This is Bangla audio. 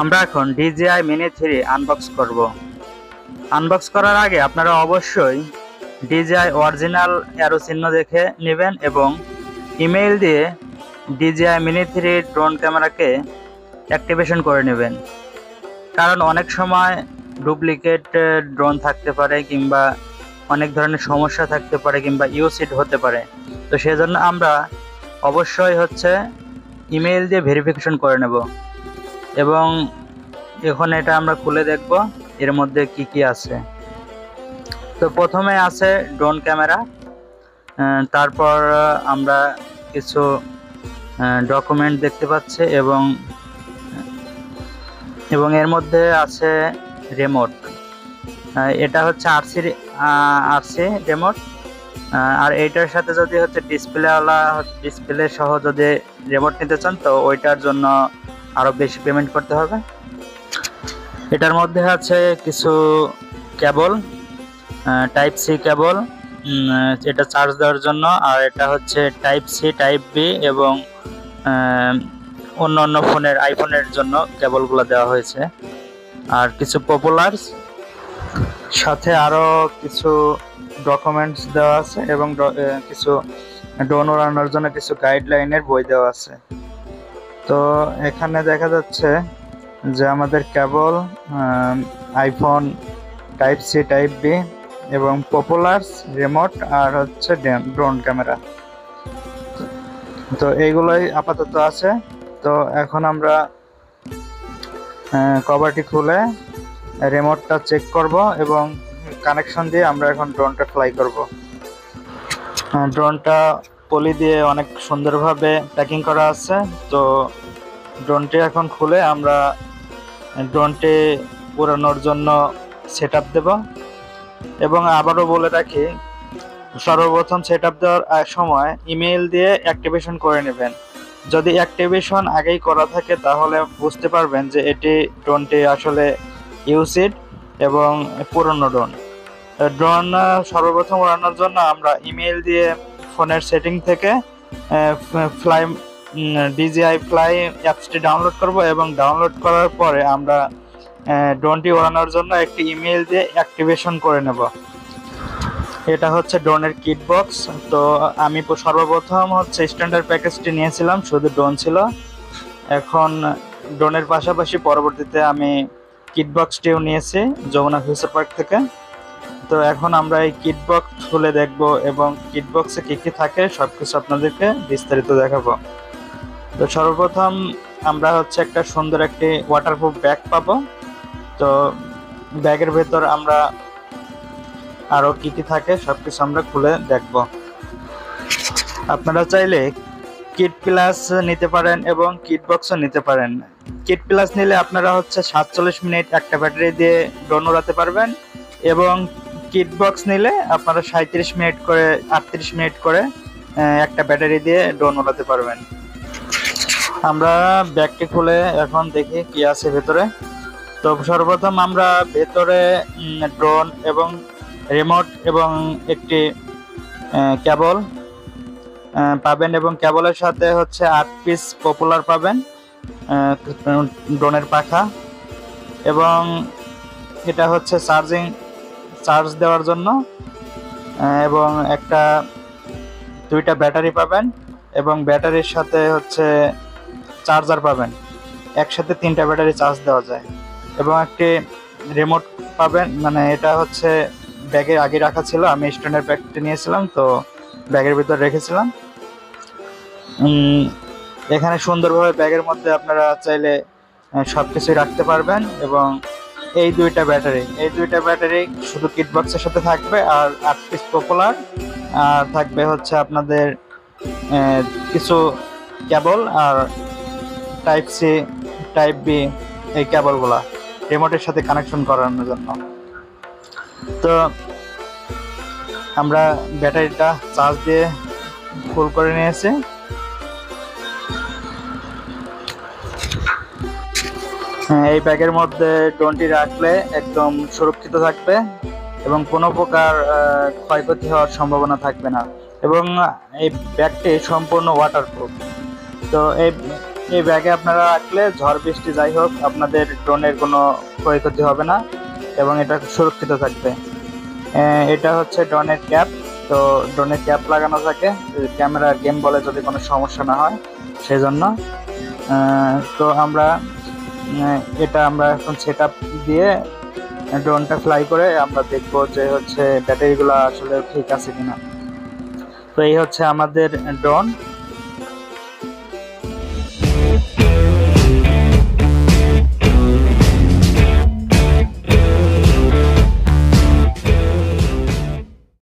আমরা এখন ডিজিআই মিনি থ্রি আনবক্স করব। আনবক্স করার আগে আপনারা অবশ্যই ডিজিআই অরিজিনাল অ্যারো চিহ্ন দেখে নেবেন এবং ইমেইল দিয়ে ডিজিআই মিনি থ্রি ড্রোন ক্যামেরাকে অ্যাক্টিভেশন করে নেবেন। কারণ অনেক সময় ডুপ্লিকেট ড্রোন থাকতে পারে কিংবা অনেক ধরনের সমস্যা থাকতে পারে কিংবা ইউসিড হতে পারে। তো সেজন্য আমরা অবশ্যই হচ্ছে ইমেইল দিয়ে ভেরিফিকেশন করে নেব। এবং এখন এটা আমরা খুলে দেখব এর মধ্যে কি কি আছে। তো প্রথমে আছে ড্রোন ক্যামেরা তারপর আমরা কিছু ডকুমেন্ট দেখতে পাচ্ছি এবং এবং এর মধ্যে আছে রিমোট। এটা হচ্ছে আরসি আরসি রিমোট। আর এইটার সাথে যদি হচ্ছে ডিসপ্লেওয়ালা, ডিসপ্লে সহ যদি রিমোট নিতে চান, তো ওইটার জন্য আরও বেশি পেমেন্ট করতে হবে। এটার মধ্যে আছে কিছু কেবল টাইপ সি কেবল এটা চার্জ দেওয়ার জন্য, আর এটা হচ্ছে টাইপ সি টাইপ বি এবং অন্য অন্য ফোনের আইফোনের জন্য কেবলগুলো দেওয়া হয়েছে। আর কিছু পপুলার্স সাথে আরও কিছু ডকুমেন্টস দেওয়া আছে এবং কিছু ড্রোন আনার জন্য কিছু গাইডলাইনের বই দেওয়া আছে। তো এখানে দেখা যাচ্ছে যে আমাদের cable iPhone type C type B এবং পপুলার্স রিমোট আর হচ্ছে ড্রোন ক্যামেরা। তো এইগুলোই আপাতত আছে। তো এখন আমরা কভারটি খুলে রিমোটটা চেক করব এবং কানেকশন দিয়ে আমরা এখন ড্রোনটা ফ্লাই করব। ড্রোনটা পলি দিয়ে অনেক সুন্দরভাবে প্যাকিং করা আছে। তো ড্রোনটি এখন খুলে আমরা ড্রোনটি উড়ানোর জন্য সেট আপ দেব। এবং আবারও বলে রাখি, সর্বপ্রথম সেট আপ দেওয়ার সময় ইমেইল দিয়ে অ্যাক্টিভেশন করে নেবেন। যদি অ্যাক্টিভেশন আগেই করা থাকে, তাহলে বুঝতে পারবেন যে এটি ড্রোনটি আসলে ইউসিড এবং পুরনো ড্রোন ড্রোন সর্বপ্রথম উড়ানোর জন্য আমরা ইমেইল দিয়ে ফোনের সেটিং থেকে ফ্লাই ডিজিআই ফ্লাই অ্যাপসটি ডাউনলোড করব এবং ডাউনলোড করার পরে আমরা ড্রোনটি ওড়ানোর জন্য একটি ইমেল দিয়ে অ্যাক্টিভেশন করে নেব। এটা হচ্ছে ড্রোনের কিট বক্স। তো আমি সর্বপ্রথম হচ্ছে স্ট্যান্ডার্ড প্যাকেজটি নিয়েছিলাম, শুধু ড্রোন ছিল। এখন ড্রোনের পাশাপাশি পরবর্তীতে আমি কিট বক্সটিও নিয়েছি, যমুনা ফিউচার পার্ক থেকে। তো এখন আমরা এই কিটবক্স খুলে দেখব এবং কিটবক্সে কী কী থাকে সব কিছু আপনাদেরকে বিস্তারিত দেখাবো। তো সর্বপ্রথম আমরা হচ্ছে একটা সুন্দর একটি ওয়াটারপ্রুফ ব্যাগ পাবো। তো ব্যাগের ভেতর আমরা আরও কি কি থাকে সব কিছু আমরা খুলে দেখব। আপনারা চাইলে কিট প্লাস নিতে পারেন এবং কিট বক্সও নিতে পারেন। কিট প্লাস নিলে আপনারা হচ্ছে সাতচল্লিশ মিনিট একটা ব্যাটারি দিয়ে ড্রোন উড়াতে পারবেন এবং কিট বক্স নিলে আপনারা সাঁত্রিশ মিনিট করে, আটত্রিশ মিনিট করে একটা ব্যাটারি দিয়ে ড্রোন উড়াতে পারবেন। আমরা ব্যাগটি খুলে এখন দেখি কি আছে ভেতরে। তো সর্বপ্রথম আমরা ভেতরে ড্রোন এবং রিমোট এবং একটি কেবল পাবেন এবং কেবলের সাথে হচ্ছে আট পিস পপুলার পাবেন ড্রোনের পাখা এবং এটা হচ্ছে চার্জিং চার্জ দেওয়ার জন্য এবং একটা, দুইটা ব্যাটারি পাবেন, এবং ব্যাটারির সাথে হচ্ছে চার্জার পাবেন। একসাথে তিনটা ব্যাটারি চার্জ দেওয়া যায়। এবং একটি রিমোট পাবেন মানে এটা হচ্ছে ব্যাগে আগে রাখা ছিল, আমি স্ট্যান্ডার্ড ব্যাগটি নিয়েছিলাম, তো ব্যাগের ভিতর রেখেছিলাম। এখানে সুন্দরভাবে ব্যাগের মধ্যে আপনারা চাইলে সব কিছুই রাখতে পারবেন, এবং এই দুইটা ব্যাটারি, এই দুইটা ব্যাটারি শুধু কিট বক্সের সাথে থাকবে আর আট পিস পপুলার আর থাকবে হচ্ছে আপনাদের কিছু কেবল আর টাইপ সি টাইপ বি এই কেবলগুলা রিমোটের সাথে কানেকশন করানোর জন্য। তো আমরা ব্যাটারিটা চার্জ দিয়ে ফুল করে নিয়েছি। এই ব্যাগের মধ্যে ড্রোনটি রাখলে একদম সুরক্ষিত থাকবে এবং কোনো প্রকার ক্ষয়ক্ষতি হওয়ার সম্ভাবনা থাকবে না। এবং এই ব্যাগটি সম্পূর্ণ ওয়াটারপ্রুফ তো এই এই ব্যাগে আপনারা রাখলে ঝড় বৃষ্টি যাই হোক আপনাদের ড্রোনের কোনো ক্ষয়ক্ষতি হবে না এবং এটা সুরক্ষিত থাকবে। এটা হচ্ছে ড্রোনের ক্যাপ। তো ড্রোনের ক্যাপ লাগানো থাকে ক্যামেরা গেম বলে যদি কোনো সমস্যা না হয় সেজন্য আহ, তো আমরা এটা আমরা এখন সেট দিয়ে ড্রোনটা ফ্লাই করে আমরা দেখব যে হচ্ছে ব্যাটারিগুলো আসলে ঠিক আছে কিনা। তো এই হচ্ছে আমাদের ড্রোন